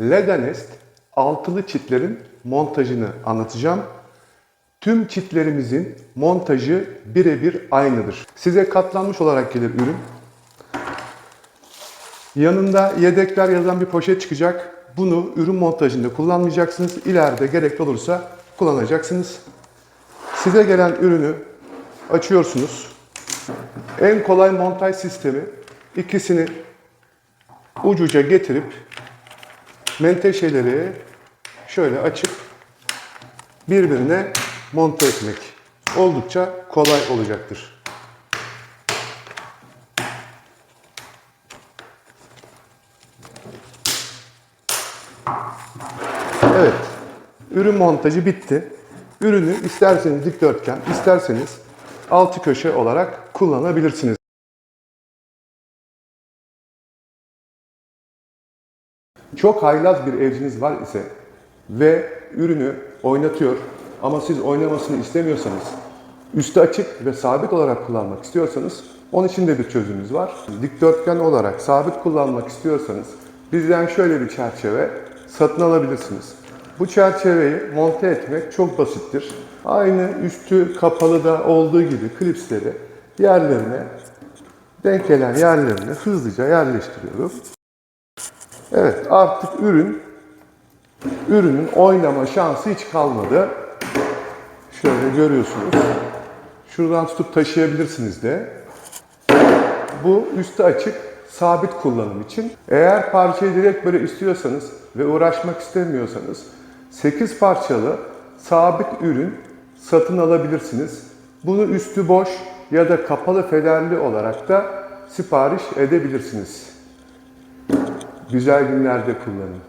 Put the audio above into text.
Leganest altılı çitlerin montajını anlatacağım. Tüm çitlerimizin montajı birebir aynıdır. Size katlanmış olarak gelir ürün. Yanında yedekler yazan bir poşet çıkacak. Bunu ürün montajında kullanmayacaksınız. İleride gerekli olursa kullanacaksınız. Size gelen ürünü açıyorsunuz. En kolay montaj sistemi ikisini ucuca getirip menteşeleri şöyle açıp birbirine monte etmek oldukça kolay olacaktır. Evet, ürün montajı bitti. Ürünü isterseniz dikdörtgen, isterseniz altı köşe olarak kullanabilirsiniz. Çok haylaz bir evciniz var ise ve ürünü oynatıyor ama siz oynamasını istemiyorsanız, üstü açık ve sabit olarak kullanmak istiyorsanız onun için de bir çözümümüz var. Dikdörtgen olarak sabit kullanmak istiyorsanız bizden şöyle bir çerçeve satın alabilirsiniz. Bu çerçeveyi monte etmek çok basittir. Aynı üstü kapalı da olduğu gibi klipsleri yerlerine denk gelen yerlerine hızlıca yerleştiriyorum. Evet artık ürün ürünün oynama şansı hiç kalmadı. Şöyle görüyorsunuz. Şuradan tutup taşıyabilirsiniz de. Bu üstü açık sabit kullanım için. Eğer parçayı direkt böyle istiyorsanız ve uğraşmak istemiyorsanız 8 parçalı sabit ürün satın alabilirsiniz. Bunu üstü boş ya da kapalı fenerli olarak da sipariş edebilirsiniz. Güzel günlerde kullanın.